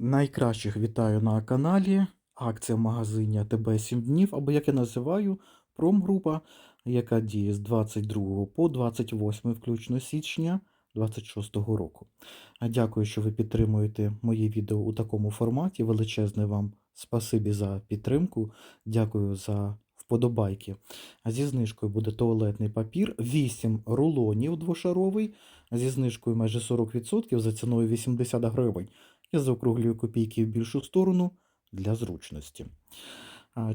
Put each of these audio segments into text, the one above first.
Найкращих вітаю на каналі. Акція в магазині АТБ 7 днів, або як я називаю, промгрупа, яка діє з 22 по 28 включно січня 26 року. Дякую, що ви підтримуєте мої відео у такому форматі. Величезне вам спасибі за підтримку. Дякую за вподобайки. Зі знижкою буде туалетний папір, 8 рулонів двошаровий, зі знижкою майже 40% за ціною 80 гривень. Я заокруглюю копійки в більшу сторону для зручності.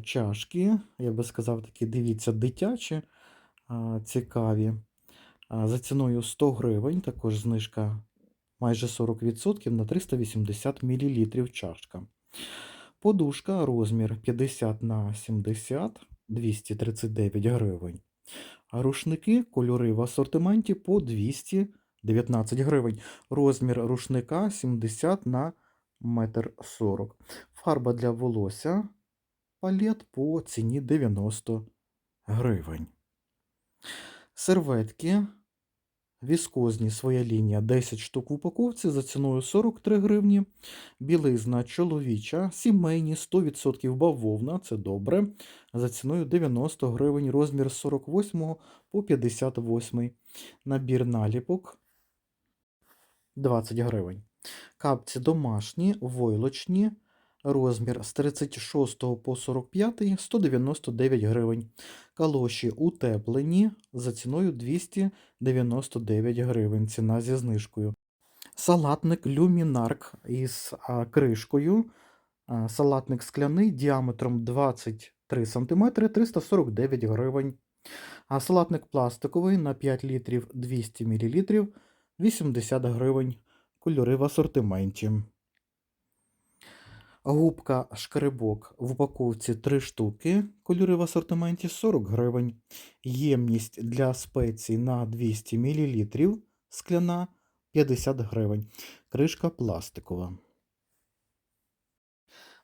Чашки, я би сказав, такі, дивіться, дитячі, цікаві. За ціною 100 гривень, також знижка майже 40% на 380 мл чашка. Подушка розмір 50 на 70 239 гривень. Рушники кольори в асортименті по 219 гривень. Розмір рушника 70 на 1,40 м. Фарба для волосся палет по ціні 90 гривень. Серветки віскозні своя лінія 10 штук в упаковці за ціною 43 гривні. Білизна чоловіча, сімейні 100% бавовна, це добре. За ціною 90 гривень, розмір з 48 по 58. Набір наліпок 20 гривень. Капці домашні, войлочні, розмір з 36 по 45 199 гривень. Калоші утеплені за ціною 299 гривень. Ціна зі знижкою. Салатник люмінарк із кришкою. Салатник скляний діаметром 23 см 349 гривень. А салатник пластиковий на 5 літрів 200 мл 80 гривень. Кольори в асортименті. Губка шкребок в упаковці 3 штуки. Кольори в асортименті 40 гривень. Ємність для спецій на 200 мл скляна 50 гривень. Кришка пластикова.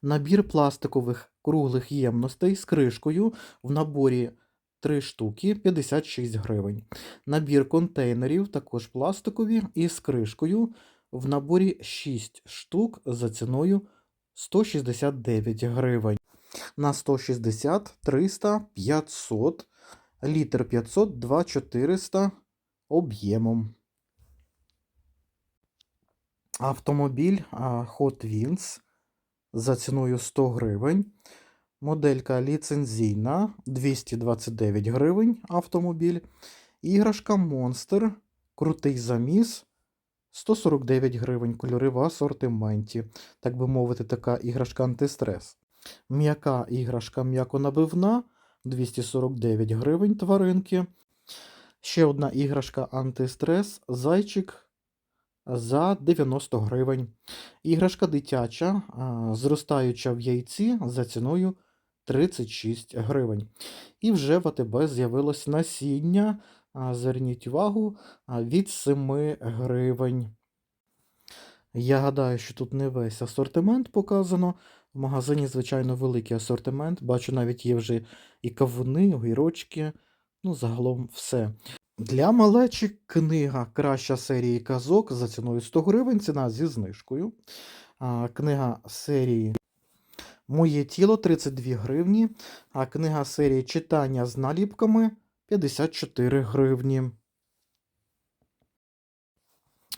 Набір пластикових круглих ємностей з кришкою в наборі 3 штуки 56 гривень. Набір контейнерів також пластикові із кришкою в наборі 6 штук за ціною 169 гривень. На 160, 300, 500, літр 500, 2 400 об'ємом. Автомобіль Hot Wheels за ціною 100 гривень. Моделька ліцензійна 229 гривень автомобіль. Іграшка Monster. Крутий заміс 149 гривень. Кольори в асортименті. Так би мовити, така іграшка антистрес. М'яка іграшка м'яко-набивна 249 гривень тваринки. Ще одна іграшка антистрес. Зайчик за 90 гривень. Іграшка дитяча, зростаюча в яйці за ціною 36 гривень. І вже в АТБ з'явилось насіння. Зверніть увагу від 7 гривень. Я гадаю, що тут не весь асортимент показано. В магазині, звичайно, великий асортимент. Бачу, навіть є вже і кавуни, огірочки. Ну, загалом все. Для малечі книга Краща серії казок за ціною 100 гривень. Ціна зі знижкою. Книга серії Моє тіло 32 гривні. А книга серії Читання з наліпками 54 гривні.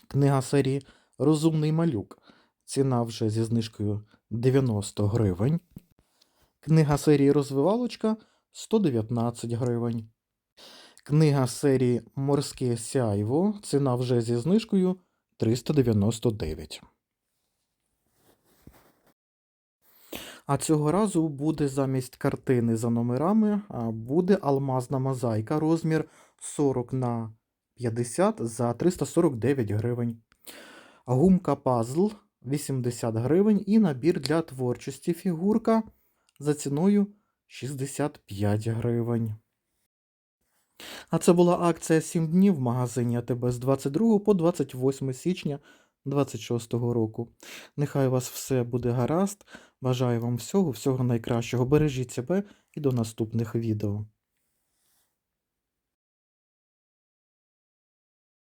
Книга серії Розумний малюк. Ціна вже зі знижкою 90 гривень. Книга серії Розвивалочка 119 гривень. Книга серії Морське сяйво. Ціна вже зі знижкою 399. А цього разу буде замість картини за номерами, буде алмазна мозаїка розмір 40 на 50 за 349 гривень. Гумка пазл 80 гривень і набір для творчості фігурка за ціною 65 гривень. А це була акція 7 днів в магазині АТБ з 22 по 28 січня 26 року. Нехай у вас все буде гаразд. Бажаю вам всього, всього найкращого. Бережіть себе і до наступних відео.